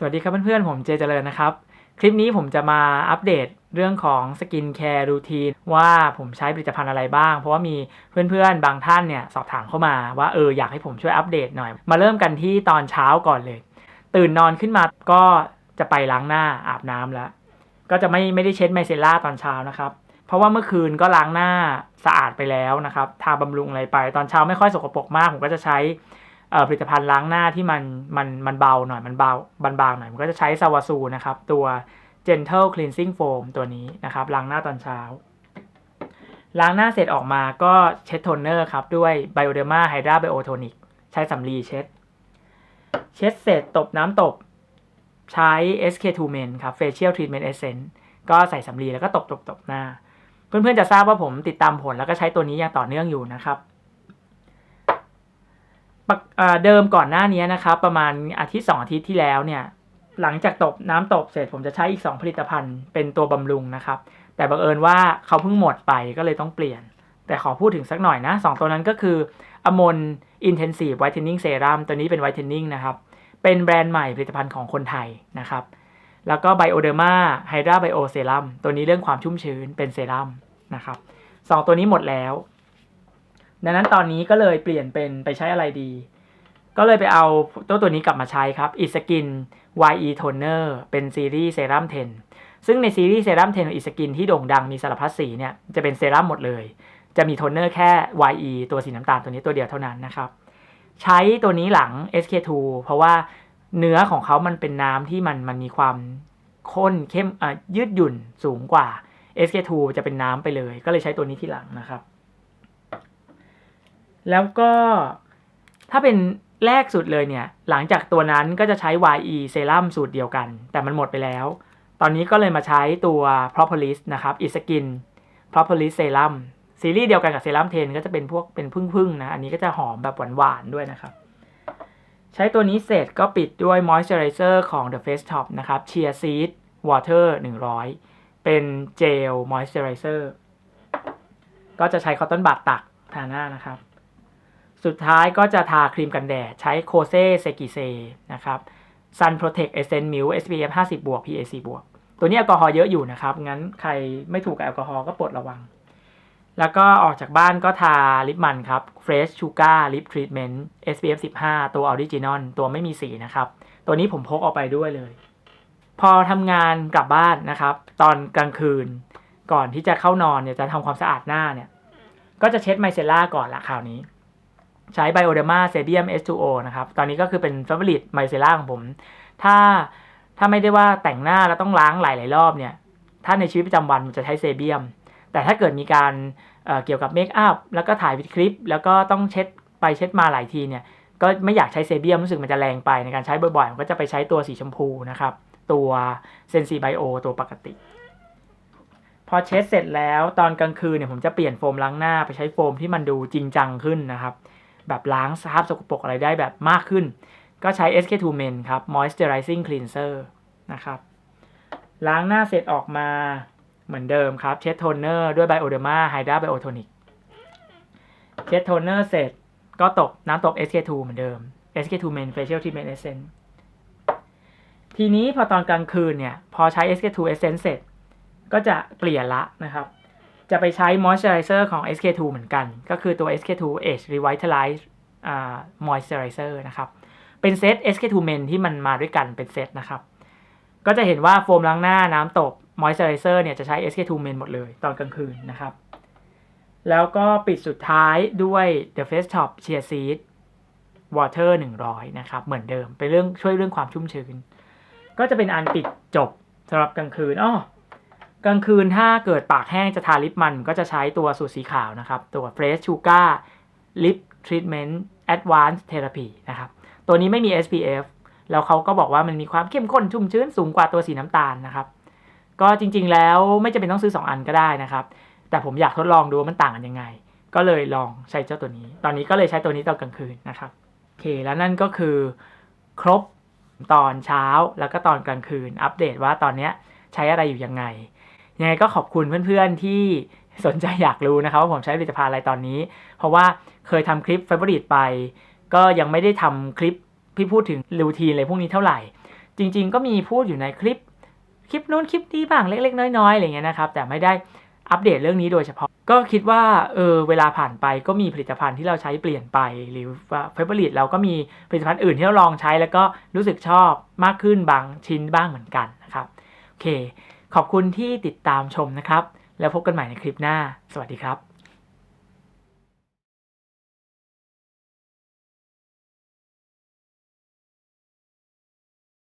สวัสดีครับเพื่อนๆ ผมเจเจริญนะครับ คลิปนี้ผมจะมาอัปเดตเรื่องของสกินแคร์รูทีนว่าผมใช้ผลิตภัณฑ์อะไรบ้าง เพราะว่ามีเพื่อนๆ บางท่านเนี่ยสอบถามเข้ามาว่าเอออยากให้ผมช่วยอัปเดตหน่อย มาเริ่มกันที่ตอนเช้าก่อนเลย ตื่นนอนขึ้นมาก็จะไปล้างหน้าอาบน้ำแล้ว ก็จะไม่ไม่ได้เช็ดไมเซล่าตอนเช้านะครับ เพราะว่าเมื่อคืนก็ล้างหน้าสะอาดไปแล้วนะครับทาบำรุงอะไรไป ตอนเช้าไม่ค่อยสกปรกมากผมก็จะใช้ ผลิตภัณฑ์ล้างหน้าที่มันมันมันเบาหน่อยมันเบาบางๆหน่อยผมก็จะใช้ซาวาซูนะครับ ตัว Gentle Cleansing Foam ตัวนี้นะครับล้างหน้าตอนเช้า ล้างหน้าเสร็จออกมาก็เช็ดโทนเนอร์ครับ ด้วย Bioderma Hydra Biotonic ใช้สำลีเช็ด เช็ดเสร็จตบน้ำตบใช้ SK2 Men ครับ Facial Treatment Essence ก็ใส่สำลีแล้วก็ตบตบตบหน้า เพื่อนๆจะทราบว่าผมติดตามผลแล้วก็ใช้ตัวนี้อย่างต่อเนื่องอยู่นะครับ เอ่อเดิมก่อนหน้านี้นะครับ ประมาณอาทิตย์สองอาทิตย์ที่แล้วเนี่ยหลังจากตบน้ำตบเสร็จผมจะใช้อีก 2 ผลิตภัณฑ์เป็นตัวบำรุงนะครับ แต่บังเอิญว่าเขาเพิ่งหมดไปก็เลยต้องเปลี่ยน แต่ขอพูดถึงสักหน่อยนะ 2 ตัวนั้นก็คืออมน Intensive Whitening Serum ตัวนี้เป็น Whitening นะครับ เป็นแบรนด์ใหม่ผลิตภัณฑ์ของคนไทยนะครับ แล้วก็ Bioderma Hydra Bio Serum ตัวนี้เรื่องความชุ่มชื้นเป็นเซรั่มนะครับสองตัวนี้หมดแล้ว ดังนั้นตอนนี้ก็เลยเปลี่ยนเป็นไปใช้อะไรดี ก็เลยไปเอาตัวตัวนี้กลับมาใช้ครับ Iskin YE Toner เป็นซีรีส์เซรั่ม10 ซึ่งในซีรีส์เซรั่ม10ของ Iskin ที่โด่งดังมีสารพัดสีเนี่ยจะเป็นเซรั่มหมดเลย จะมีโทนเนอร์แค่ YE ตัวสีน้ำตาลตัวนี้ตัวเดียวเท่านั้นนะครับใช้ตัวนี้หลัง SK2 เพราะว่าเนื้อของเขามันเป็นน้ำที่มันมันมีความข้นเข้มยืดหยุ่นสูงกว่า SK2 จะเป็นน้ำไปเลย ก็เลยใช้ตัวนี้ที่หลังนะครับ แล้วก็ถ้าเป็นแรกสุดเลยเนี่ย หลังจากตัวนั้นก็จะใช้ YE เซรั่มสูตรเดียวกัน แต่มันหมดไปแล้ว ตอนนี้ก็เลยมาใช้ตัว Propolis นะครับ Iskin Propolis Serum ซีรีส์เดียวกันกับเซรั่มเทนก็จะเป็นพวกเป็นพึ่งๆนะ อันนี้ก็จะหอมแบบหวานๆด้วยนะครับ ใช้ตัวนี้เสร็จก็ปิดด้วย Moisturizer ของ The Face Shop นะครับ Chia Seed Water 100 เป็นเจล Moisturizer ก็จะใช้คอตตอนบัดตักทาหน้านะครับ สุดท้ายก็จะทาครีมกันแดด ใช้โคเซเซกิเซนะครับ Sun Protect Essence Milk SPF 50บวก PA 4บวกตัวนี้แอลกอฮอล์เยอะอยู่นะครับ งั้นใครไม่ถูกกับแอลกอฮอล์ก็โปรดระวัง แล้วก็ออกจากบ้านก็ทาลิปมันครับ Fresh Sugar Lip Treatment SPF 15 ตัวออริจินอลตัวไม่มีสีนะครับ ตัวนี้ผมพกออกไปด้วยเลย พอทำงานกลับบ้านนะครับ ตอนกลางคืน ก่อนที่จะเข้านอนเนี่ยจะทำความสะอาดหน้าเนี่ย ก็จะเช็ดไมเซล่าก่อนละคราวนี้ ใช้ Bioderma Sedium S2O นะครับ ตอนนี้ก็คือเป็น favorite ไมเซล่าของผม ถ้าถ้าไม่ได้ว่าแต่งหน้าแล้วต้องล้างหลาย ๆ รอบเนี่ย ถ้าในชีวิตประจำวันมันจะใช้เซเบียม แต่ถ้าเกิดมีการเเกี่ยวกับเมคอัพแล้วก็ถ่ายวิดคลิป แล้วก็ต้องเช็ดไปเช็ดมาหลายทีเนี่ย ก็ไม่อยากใช้เซเบียมรู้สึกมันจะแรงไปในการใช้บ่อยๆผมก็จะไปใช้ตัวสีชมพูนะครับ ตัวเซนซีไบโอตัวปกติ พอเช็ดเสร็จแล้วตอนกลางคืนเนี่ยผมจะเปลี่ยนโฟมล้างหน้าไปใช้โฟมที่มันดูจริงจังขึ้นนะครับ แบบล้างสภาพสกปรกอะไรได้แบบมากขึ้น ก็ใช้ SK2 Men ครับ Moisturizing Cleanser นะครับล้างหน้าเสร็จออกมาเหมือนเดิมครับ เช็ดโทนเนอร์ด้วย Bioderma Hydra Biotonic เช็ดโทนเนอร์เสร็จก็ตบน้ำตบ SK2 เหมือนเดิม SK2 Men Facial Treatment Essence ทีนี้พอตอนกลางคืนเนี่ย พอใช้ SK2 Essence เสร็จ ก็จะเปลี่ยนละนะครับ จะไปใช้ Moisturizer ของ SK2 เหมือนกัน ก็คือตัว SK2 Age Revitalize Moisturizer นะครับ เป็นเซต SK2 Men ที่มันมาด้วยกันเป็นเซตนะครับ ก็จะเห็นว่าโฟมล้างหน้าน้ำตบ Moisturizer เนี่ยจะใช้ SK2 Men หมดเลยตอนกลางคืนนะครับ แล้วก็ปิดสุดท้ายด้วย The Face Shop Chia Seed Water 100 นะครับ เหมือนเดิม เป็นเรื่องช่วยเรื่องความชุ่มชื้น ก็จะเป็นอันปิดจบสำหรับกลางคืนอ้อ กลางคืนถ้าเกิดปากแห้งจะทาลิปมันก็จะใช้ตัวสูตรสีขาวนะครับ ตัว Fresh Sugar Lip Treatment Advanced Therapy นะครับ ตัวนี้ไม่มี SPF แล้วเขาก็บอกว่ามันมีความเข้มข้นชุ่มชื้นสูงกว่าตัวสีน้ำตาลนะครับ ก็จริงๆแล้วไม่จำเป็นต้องซื้อ 2 อันก็ได้นะครับ แต่ผมอยากทดลองดูว่ามันต่างกันยังไง ก็เลยลองใช้เจ้าตัวนี้ ตอนนี้ก็เลยใช้ตัวนี้ตอนกลางคืนนะครับโอเค แล้วนั่นก็คือครบตอนเช้าแล้วก็ตอนกลางคืนอัปเดตว่าตอนเนี้ย ใช้อะไรอยู่ยังไง ยังไงก็ขอบคุณเพื่อนๆที่สนใจอยากรู้นะครับว่าผมใช้ผลิตภัณฑ์อะไรตอนนี้ เพราะว่าเคยทำคลิป f a v o r i t e ไป ก็ยังไม่ได้ทำคลิปที่พูดถึงรูทีนอะไรพวกนี้เท่าไหร่ จริง ๆ ก็มีพูดอยู่ในคลิปคลิปนู้นคลิปนี้บ้างเล็ก ๆ น้อยๆอะไรเงี้ยนะครับ แต่ไม่ได้อัปเดตเรื่องนี้โดยเฉพาะ ก็คิดว่าเออเวลาผ่านไปก็มีผลิตภัณฑ์ที่เราใช้เปลี่ยนไปหรือว่าเฟเบอร์ลิตเราก็มีผลิตภัณฑ์อื่นที่เราลองใช้แล้วก็รู้สึกชอบมากขึ้นบางชิ้นบ้างเหมือนกันนะครับ เค ขอบคุณที่ติดตามชมนะครับ แล้วพบกันใหม่ในคลิปหน้า สวัสดีครับ